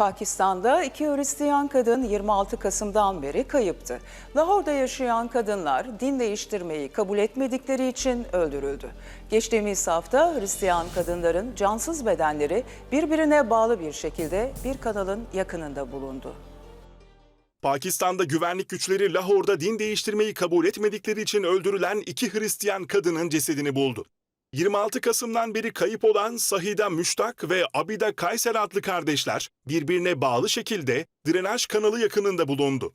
Pakistan'da iki Hristiyan kadın 26 Kasım'dan beri kayıptı. Lahor'da yaşayan kadınlar din değiştirmeyi kabul etmedikleri için öldürüldü. Geçtiğimiz hafta Hristiyan kadınların cansız bedenleri birbirine bağlı bir şekilde bir kanalın yakınında bulundu. Pakistan'da güvenlik güçleri Lahor'da din değiştirmeyi kabul etmedikleri için öldürülen iki Hristiyan kadının cesedini buldu. 26 Kasım'dan beri kayıp olan Sahida Müştak ve Abida Kaysel adlı kardeşler birbirine bağlı şekilde drenaj kanalı yakınında bulundu.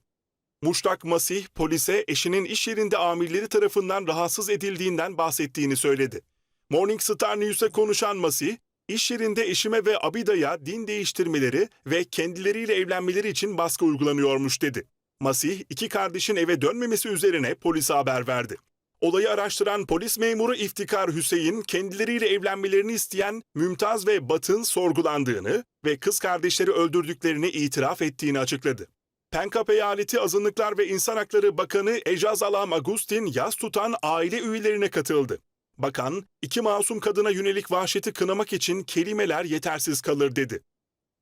Muştak Masih polise eşinin iş yerinde amirleri tarafından rahatsız edildiğinden bahsettiğini söyledi. Morning Star News'e konuşan Masih, iş yerinde eşime ve Abida'ya din değiştirmeleri ve kendileriyle evlenmeleri için baskı uygulanıyormuş dedi. Masih, iki kardeşin eve dönmemesi üzerine polise haber verdi. Olayı araştıran polis memuru İftikar Hüseyin, kendileriyle evlenmelerini isteyen Mümtaz ve Bat'ın sorgulandığını ve kız kardeşleri öldürdüklerini itiraf ettiğini açıkladı. Penkap Eyaleti Azınlıklar ve İnsan Hakları Bakanı Ecaz Alam Agustin yas tutan aile üyelerine katıldı. Bakan, iki masum kadına yönelik vahşeti kınamak için kelimeler yetersiz kalır dedi.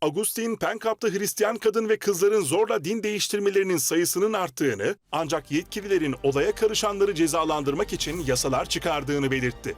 Agustin, Penkap'ta Hristiyan kadın ve kızların zorla din değiştirmelerinin sayısının arttığını ancak yetkililerin olaya karışanları cezalandırmak için yasalar çıkardığını belirtti.